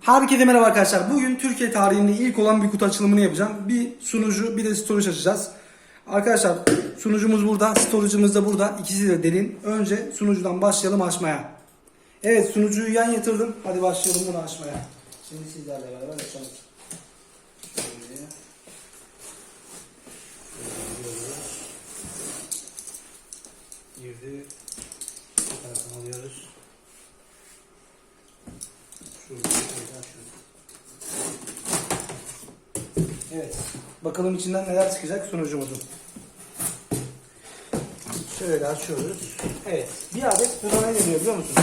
Herkese merhaba arkadaşlar. Bugün Türkiye tarihinde ilk olan bir kutu açılımını yapacağım. Bir sunucu bir de storage açacağız. Arkadaşlar sunucumuz burada, storage'ımız da burada. İkisi de derin. Önce sunucudan başlayalım açmaya. Evet sunucuyu yan yatırdım. Hadi başlayalım bunu açmaya. Şimdi sizlerle beraber açalım. Girdi. Bu taraftan alıyoruz. Şurada. Evet. Bakalım içinden neler çıkacak sunucumuzun. Şöyle açıyoruz. Evet. Bir adet buna ne deniyor biliyor musunuz?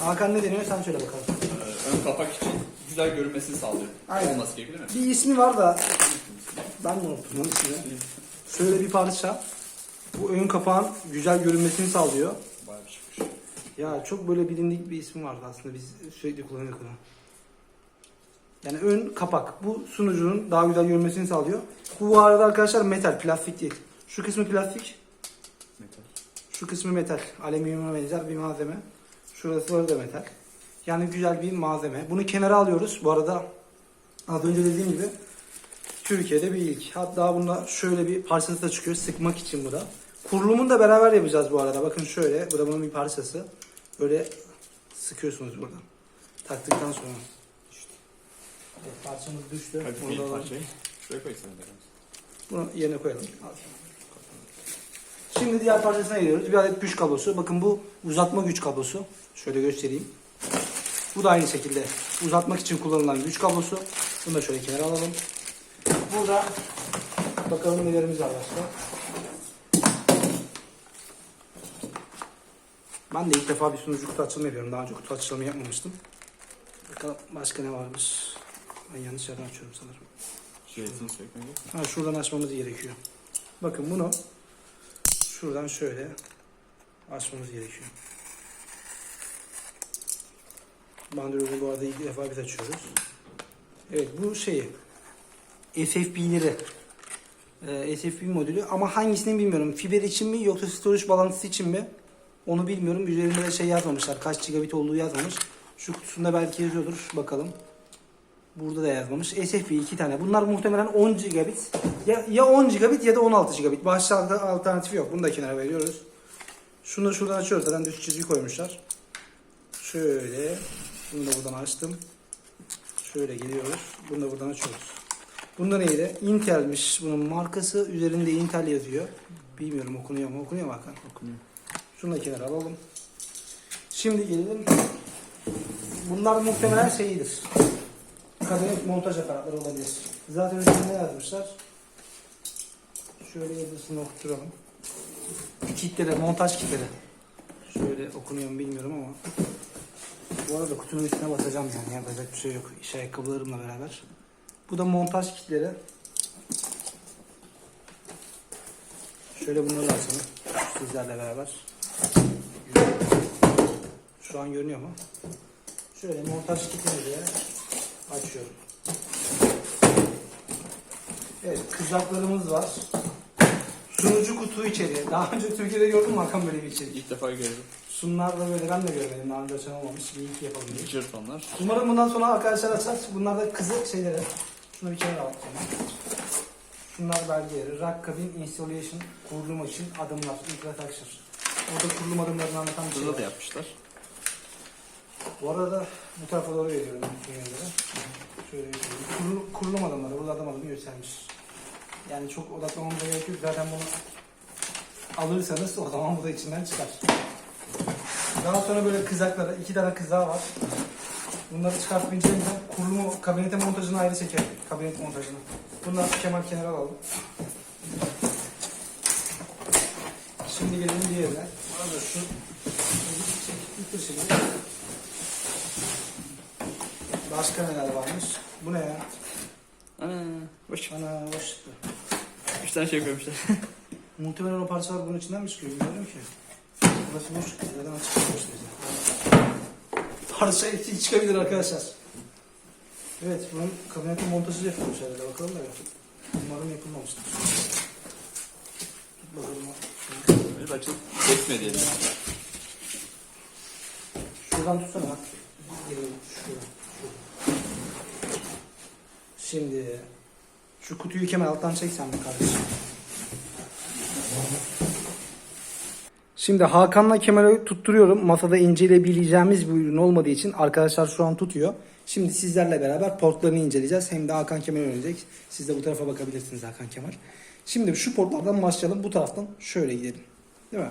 Hakan ne deniyor sen söyle bakalım. Ee, ön kapak için güzel görünmesini sağlıyor. Aynen. Olması gerekiyor değil mi? Bir ismi var da ben de unuttum onun ismini. Şöyle bir parça. Bu ön kapağın güzel görünmesini sağlıyor. Ya çok böyle bilindik bir ismi vardı aslında biz sürekli kullanıyorduk onu. Yani ön kapak. Bu sunucunun daha güzel görünmesini sağlıyor. Bu bu arada arkadaşlar metal, plastik değil. Şu kısmı plastik, Metal. şu kısmı metal. Alüminyuma benzer bir malzeme. Şurası da metal. Yani güzel bir malzeme. Bunu kenara alıyoruz. Bu arada az önce dediğim gibi Türkiye'de bir ilk. Hatta bunda şöyle bir parçası da çıkıyor. Sıkmak için bu da. Kurulumunu da beraber yapacağız bu arada. Bakın şöyle. Bu da bunun bir parçası. Böyle sıkıyorsunuz buradan. Taktıktan sonra. Evet, parçamız düştü. Hadi Bunu da alalım. parçayı şuraya koy sen de. Bunu yerine koyalım. Şimdi diğer parçasına geliyoruz. Bir adet güç kablosu. Bakın bu uzatma güç kablosu. Şöyle göstereyim. Bu da aynı şekilde uzatmak için kullanılan güç kablosu. Bunu da şöyle kenara alalım. Burada bakalım nelerimiz var başka. Ben de ilk defa bir sunucu kutu açılımı yapıyorum. Daha önce kutu açılımı yapmamıştım. Bakalım başka ne varmış. Ben yanlış yerden açıyorum sanırım. Jiletini sökmeli. Ha, şuradan açmamız gerekiyor. Bakın bunu şuradan şöyle açmamız gerekiyor. Bandrolü bu arada ilk defa biz açıyoruz. Evet bu şeyi SFP'leri e, SFP modülü ama hangisini bilmiyorum. Fiber için mi yoksa storage bağlantısı için mi? Onu bilmiyorum. Üzerinde de şey yazmamışlar. Kaç gigabit olduğu yazmamış. Şu kutusunda belki yazıyordur. Bakalım. Burada da yazmamış. SFP iki tane. Bunlar muhtemelen 10 gigabit. Ya, ya 10 gigabit ya da 16 gigabit. Başlarda alternatifi yok. Bunu da kenara veriyoruz. Şunu şuradan açıyoruz. Zaten düz çizgi koymuşlar. Şöyle. Bunu da buradan açtım. Şöyle geliyoruz. Bunu da buradan açıyoruz. Bunda neydi? Intel'miş bunun markası. Üzerinde Intel yazıyor. Bilmiyorum okunuyor mu? Okunuyor mu Hakan? Okunuyor. Şunu da kenara alalım. Şimdi gelelim. Bunlar muhtemelen şeyidir. Kabinet montaj aparatları olabilir. Zaten üstünde yazmışlar? Şöyle yazısını okutturalım. Kitleri, montaj kitleri. Şöyle okunuyor mu bilmiyorum ama. Bu arada kutunun üstüne basacağım yani yapacak bir şey yok. İş ayakkabılarımla beraber. Bu da montaj kitleri. Şöyle bunları açalım. Sizlerle beraber. Şu an görünüyor mu? Şöyle montaj kitini diye açıyorum. Evet kızaklarımız var. Sunucu kutu içeriği. Daha önce Türkiye'de gördün mü Hakan böyle bir içerik? İlk defa gördüm. Sunlar da böyle ben de görmedim. Daha önce açan olmamış. Bir iki yapalım diye. Cırt onlar. Umarım bundan sonra arkadaşlar açar. Bunlar da kızı şeyleri. Şunu bir kenara alalım. Şunlar belgeleri. Rack kabin installation kurulum için adımlar. Infrastructure. Orada kurulum adımlarını anlatan bir şey Burada var. da yapmışlar. Bu arada bu tarafa doğru geliyorum yerlere. Şöyle göstereyim. Kurul, kurulum adımları. Burada adım adımı göstermiş. Yani çok odaklamamıza gerek yok. Zaten bunu alırsanız o zaman bu da içinden çıkar. Daha sonra böyle kızakları, iki tane kızağı var. Bunları çıkartıp inceleyince kurulumu, kabinete montajını ayrı çeker. Kabinet montajını. Bunları kemal kenara alalım. Şimdi gelelim diğerine. Bitir şimdi. Başka neler varmış? Bu ne ya? Ana. Boş. Ana boş çıktı. Üç tane şey koymuşlar. Muhtemelen o parçalar bunun içinden mi çıkıyor bilmiyorum ki. Burası boş çıktı. Neden açık bize? Parça iki çıkabilir arkadaşlar. Evet bunun kabinetin montajı yapılmış herhalde. Bakalım da. Umarım yapılmamıştır. Bakalım. Böyle açılıp kesme diyelim. Şuradan tutsana bak. Şuradan. Şimdi şu kutuyu kemer alttan çeksen bir kardeşim. Şimdi Hakan'la kemeri tutturuyorum. Masada inceleyebileceğimiz bir ürün olmadığı için arkadaşlar şu an tutuyor. Şimdi sizlerle beraber portlarını inceleyeceğiz. Hem de Hakan Kemal öğrenecek. Siz de bu tarafa bakabilirsiniz Hakan Kemal. Şimdi şu portlardan başlayalım. Bu taraftan şöyle gidelim. Değil mi?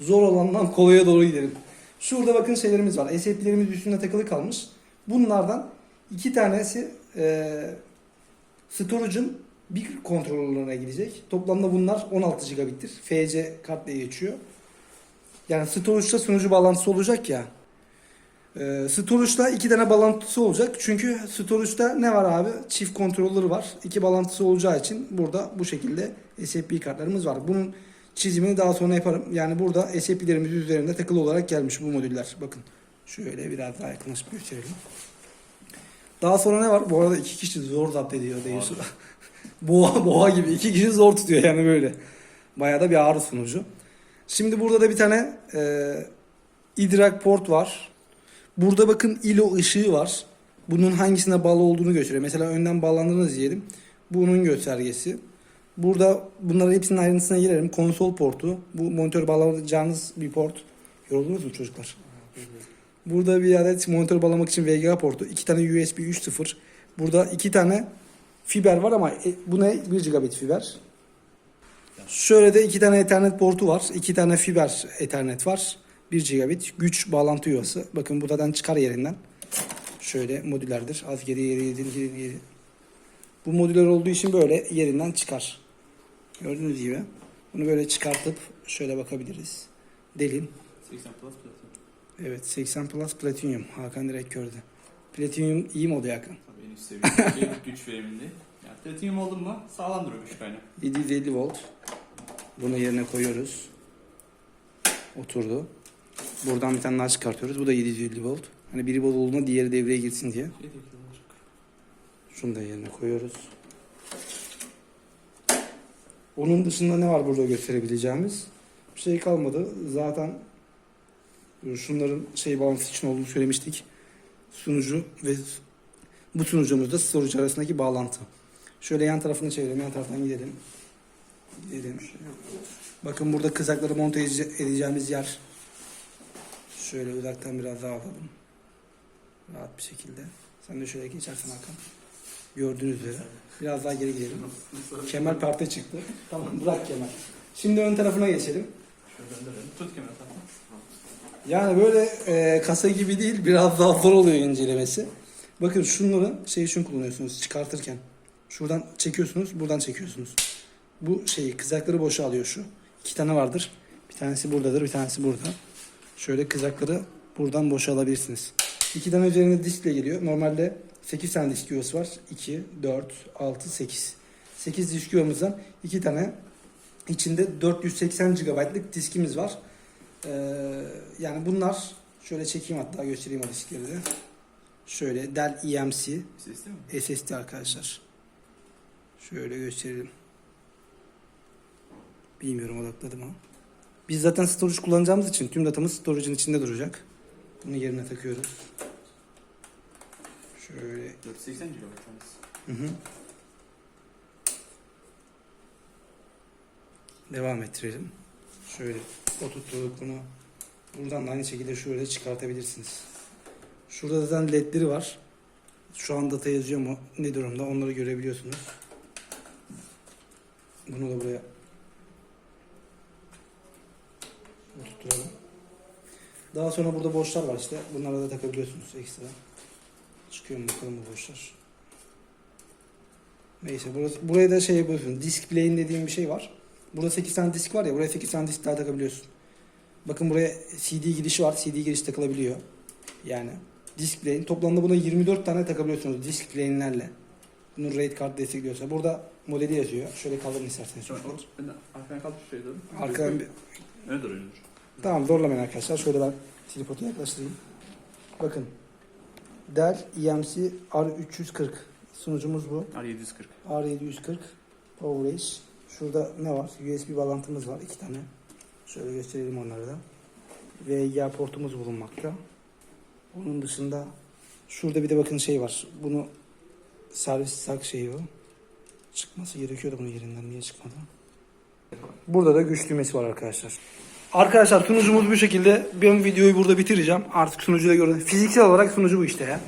Zor olandan kolaya doğru gidelim. Şurada bakın şeylerimiz var. SAP'lerimiz üstünde takılı kalmış. Bunlardan iki tanesi eee storage'ın bir kontrolörüne gidecek. Toplamda bunlar 16 gigabittir. FC kart diye geçiyor. Yani storage'da sunucu bağlantısı olacak ya. Ee, storage'da iki tane bağlantısı olacak. Çünkü storage'da ne var abi? Çift kontrolörü var. İki bağlantısı olacağı için burada bu şekilde SFP kartlarımız var. Bunun çizimini daha sonra yaparım. Yani burada SFP'lerimiz üzerinde takılı olarak gelmiş bu modüller. Bakın şöyle biraz daha yakınlaşıp gösterelim. Daha sonra ne var? Bu arada iki kişi zor zapt ediyor diyorsun. boğa, boğa gibi iki kişi zor tutuyor yani böyle. Bayağı da bir ağır sunucu. Şimdi burada da bir tane e, idrak port var. Burada bakın ILO ışığı var. Bunun hangisine bağlı olduğunu gösteriyor. Mesela önden bağlandığınız diyelim. Bunun göstergesi. Burada bunların hepsinin ayrıntısına girerim. Konsol portu. Bu monitör bağlayacağınız bir port. Yoruldunuz mu çocuklar? Burada bir adet monitör bağlamak için VGA portu. iki tane USB 3.0. Burada iki tane fiber var ama e, bu ne? 1 gigabit fiber. Şöyle de iki tane Ethernet portu var. iki tane fiber Ethernet var. 1 gigabit güç bağlantı yuvası. Bakın buradan çıkar yerinden. Şöyle modüllerdir. Az geri geri geri geri. Bu modüller olduğu için böyle yerinden çıkar. Gördüğünüz gibi. Bunu böyle çıkartıp şöyle bakabiliriz. Delin. 80 plus platin. Evet 80 Plus Platinum. Hakan direkt gördü. Platinum iyi modu Hakan. Tabii en üst seviye güç verimli. Yani platinum oldun mu sağlam duruyor güç kaynağı. 750 volt. Bunu yerine koyuyoruz. Oturdu. Buradan bir tane daha çıkartıyoruz. Bu da 750 volt. Hani biri bozulduğunda diğeri devreye girsin diye. Şunu da yerine koyuyoruz. Onun dışında ne var burada gösterebileceğimiz? Bir şey kalmadı. Zaten şunların şey bağlantısı için olduğunu söylemiştik. Sunucu ve bu sunucumuzda storage arasındaki bağlantı. Şöyle yan tarafını çevirelim. Yan taraftan gidelim. Gidelim. Bakın burada kızakları monte edece- edeceğimiz yer. Şöyle uzaktan biraz daha alalım. Rahat bir şekilde. Sen de şöyle geçersin Hakan. Gördüğünüz üzere. Biraz daha geri gidelim. Kemal perte çıktı. Tamam bırak Kemal. Şimdi ön tarafına geçelim. Tut kemer zaten. Yani böyle e, kasa gibi değil biraz daha zor oluyor incelemesi. Bakın şunları şey için kullanıyorsunuz çıkartırken. Şuradan çekiyorsunuz buradan çekiyorsunuz. Bu şeyi kızakları boşa alıyor şu. İki tane vardır. Bir tanesi buradadır bir tanesi burada. Şöyle kızakları buradan boşa alabilirsiniz. İki tane üzerinde diskle geliyor. Normalde 8 tane disk yuvası var. 2, 4, 6, 8. 8 disk yuvamızdan 2 tane içinde 480 GB'lık diskimiz var. Ee, yani bunlar şöyle çekeyim hatta göstereyim o diskleri de. Şöyle Dell EMC değil mi? SSD arkadaşlar. Şöyle gösterelim. Bilmiyorum odakladım ama. Biz zaten storage kullanacağımız için tüm datamız storage'ın içinde duracak. Bunu yerine takıyoruz. Şöyle 480 GB tanesi. Hı hı. Devam ettirelim. Şöyle oturtturduk bunu. Buradan da aynı şekilde şöyle çıkartabilirsiniz. Şurada zaten ledleri var. Şu an data yazıyor mu? Ne durumda? Onları görebiliyorsunuz. Bunu da buraya oturtturalım. Daha sonra burada boşlar var işte. Bunlara da takabiliyorsunuz ekstra. Çıkıyor mu bakalım boşlar. Neyse burası, buraya da şey yapıyorsun. Disk play'in dediğim bir şey var. Burada 8 tane disk var ya buraya 8 tane disk daha takabiliyorsun. Bakın buraya CD girişi var. CD girişi takılabiliyor. Yani disk play'in toplamda buna 24 tane takabiliyorsunuz disk play'inlerle. Bunun RAID kart destekliyorsa. Burada modeli yazıyor. Şöyle kaldırın isterseniz. Şöyle ben arkadan kalk şöyle. Arkadan bir... Öne doğru. Tamam zorlamayın arkadaşlar. Şöyle ben tripodu yaklaştırayım. Bakın. Dell EMC R340 sunucumuz bu. R740. R740 PowerEdge. Şurada ne var? USB bağlantımız var. iki tane. Şöyle gösterelim onları da. VGA portumuz bulunmakta. Onun dışında şurada bir de bakın şey var. Bunu servis sak şeyi o. Çıkması gerekiyordu bunun yerinden. Niye çıkmadı? Burada da güç düğmesi var arkadaşlar. Arkadaşlar sunucumuz bu şekilde. Ben videoyu burada bitireceğim. Artık sunucuda gördüm. Fiziksel olarak sunucu bu işte ya.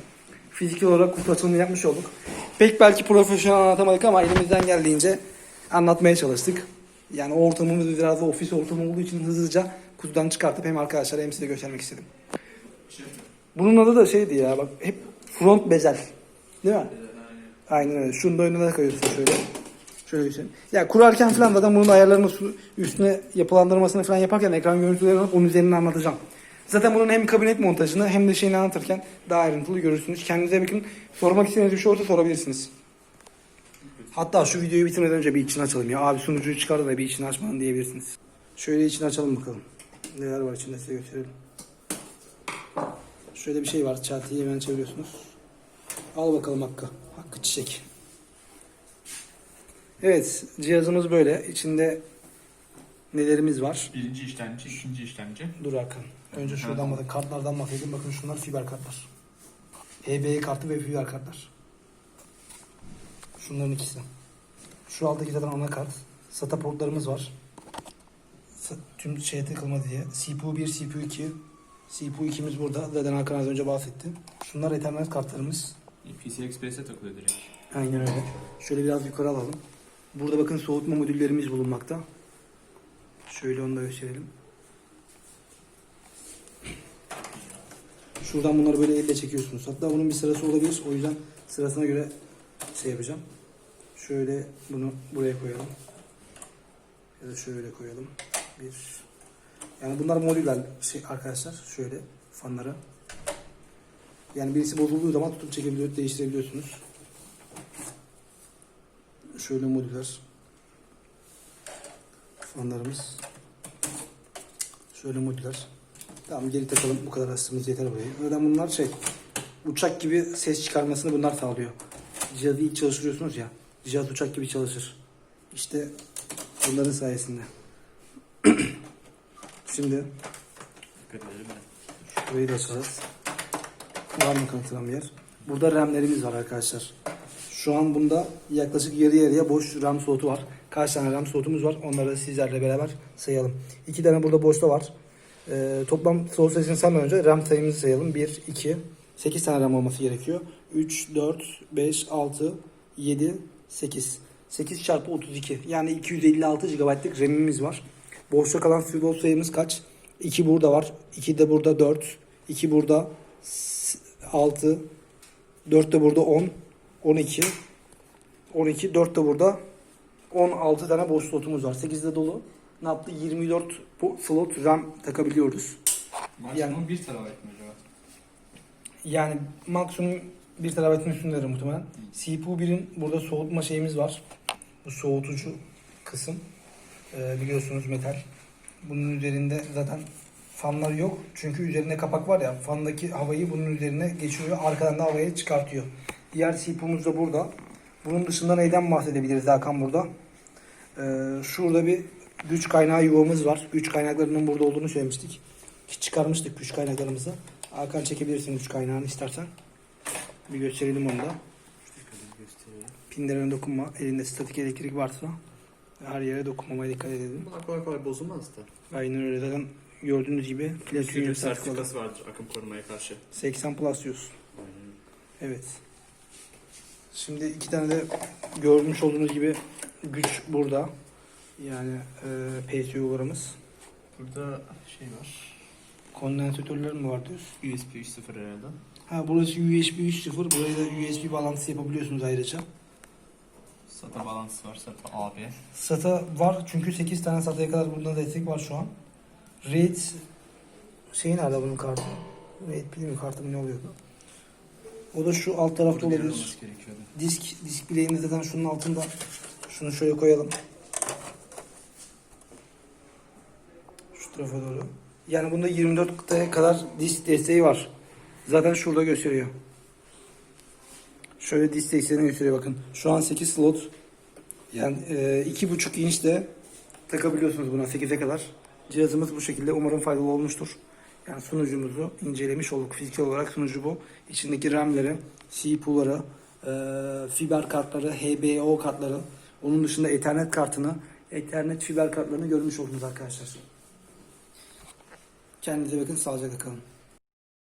Fiziksel olarak kutu açılımını yapmış olduk. Pek belki profesyonel anlatamadık ama elimizden geldiğince anlatmaya çalıştık. Yani o ortamımız biraz da ofis ortamı olduğu için hızlıca kutudan çıkartıp hem arkadaşlara hem size göstermek istedim. Bunun adı da şeydi ya bak hep front bezel. Değil mi? Aynen öyle. Şunu da önüne koyuyorsun şöyle. Şöyle göstereyim. Ya kurarken falan zaten bunun ayarlarını üstüne yapılandırmasını falan yaparken ekran görüntülerini alıp onun üzerine anlatacağım. Zaten bunun hem kabinet montajını hem de şeyini anlatırken daha ayrıntılı görürsünüz. Kendinize bakın. Sormak istediğiniz bir şey olursa sorabilirsiniz. Hatta şu videoyu bitirmeden önce bir içini açalım ya. Abi sunucuyu çıkardı da bir içini açmadın diyebilirsiniz. Şöyle içini açalım bakalım. Neler var içinde size gösterelim. Şöyle bir şey var. Çatıyı hemen çeviriyorsunuz. Al bakalım Hakkı. Hakkı çiçek. Evet cihazımız böyle. İçinde nelerimiz var? Birinci işlemci, ikinci işlemci. Dur Hakan. Önce şuradan bakın. Kartlardan bahsedelim. Bakın şunlar fiber kartlar. EBE kartı ve fiber kartlar. Şunların ikisi. Şu alttaki zaten anakart. SATA portlarımız var. Tüm şeye takılma diye. CPU 1, CPU 2. CPU 2'miz burada. Zaten Hakan az önce bahsetti. Şunlar Ethernet kartlarımız. PC Express'e takılıyor direkt. Aynen öyle. Şöyle biraz yukarı alalım. Burada bakın soğutma modüllerimiz bulunmakta. Şöyle onu da gösterelim. Şuradan bunları böyle elle çekiyorsunuz. Hatta bunun bir sırası olabilir. O yüzden sırasına göre şey yapacağım. Şöyle bunu buraya koyalım. Ya da şöyle koyalım. Bir. Yani bunlar modüller şey arkadaşlar. Şöyle fanları. Yani birisi bozulduğu zaman tutup çekebiliyor, değiştirebiliyorsunuz. Şöyle modüler fanlarımız. Şöyle modüler. Tamam geri takalım. Bu kadar aslımız yeter buraya. Zaten bunlar şey uçak gibi ses çıkarmasını bunlar sağlıyor. Cihazı ilk çalıştırıyorsunuz ya. Cihaz uçak gibi çalışır. İşte bunların sayesinde. Şimdi. Burayı da açacağız. Var mı kanıtılan bir yer? Burada RAM'lerimiz var arkadaşlar. Şu an bunda yaklaşık yarı yarıya boş RAM slotu var. Kaç tane RAM slotumuz var? Onları sizlerle beraber sayalım. İki tane burada boşta var. Ee, toplam slot sayısını saymadan önce RAM sayımızı sayalım. 1, 2, 8 tane RAM olması gerekiyor. 3, 4, 5, 6, 7, 8. 8 çarpı 32. Yani 256 GB'lık RAM'imiz var. Boşta kalan slot sayımız kaç? 2 burada var. 2 de burada 4. 2 burada 6. 4 de burada 10. 12. 12. 4 de burada 16 tane boş slotumuz var. 8 de dolu. Ne yaptı? 24 bu slot RAM takabiliyoruz. Maksimum 1 TB mı acaba? Yani maksimum 1 TB'ın üstündedir muhtemelen. CPU 1'in burada soğutma şeyimiz var. Bu soğutucu kısım. Ee, biliyorsunuz metal. Bunun üzerinde zaten fanlar yok. Çünkü üzerinde kapak var ya fandaki havayı bunun üzerine geçiriyor. Arkadan da havayı çıkartıyor. Diğer CPU'muz da burada. Bunun dışında neyden bahsedebiliriz Hakan burada? Ee, şurada bir güç kaynağı yuvamız var. Güç kaynaklarının burada olduğunu söylemiştik. Ki Çıkarmıştık güç kaynaklarımızı. Hakan çekebilirsin güç kaynağını istersen. Bir gösterelim onu da. Pinlerine dokunma. Elinde statik elektrik varsa her yere dokunmamaya dikkat edelim. Bunlar kolay kolay bozulmaz da. Aynen öyle. Zaten gördüğünüz gibi sertifikalı. sertifikası vardır akım korumaya karşı. 80 plus diyorsun. Evet. Şimdi iki tane de görmüş olduğunuz gibi güç burada. Yani e, PSU'larımız. Burada şey var. Kondansatörler mi var diyorsun? USB 3.0 herhalde. Ha burası USB 3.0. Buraya da USB bağlantısı yapabiliyorsunuz ayrıca. SATA bağlantısı var. SATA AB. SATA var çünkü 8 tane SATA'ya kadar bunda destek var şu an. RAID şey nerede bunun kartı? RAID pili mi kartı mı ne oluyordu? O da şu alt tarafta olabilir. Disk, disk bileğini zaten şunun altında. Şunu şöyle koyalım. Şu tarafa doğru. Yani bunda 24 kıtaya kadar disk desteği var. Zaten şurada gösteriyor. Şöyle disk desteğini gösteriyor bakın. Şu an 8 slot. Yani e, 2.5 inç de takabiliyorsunuz buna 8'e kadar. Cihazımız bu şekilde umarım faydalı olmuştur. Yani sunucumuzu incelemiş olduk. Fiziksel olarak sunucu bu. İçindeki RAM'leri, CPU'ları, e, fiber kartları, HBO kartları, onun dışında Ethernet kartını, Ethernet fiber kartlarını görmüş oldunuz arkadaşlar. Kendinize bakın, sağlıcakla kalın.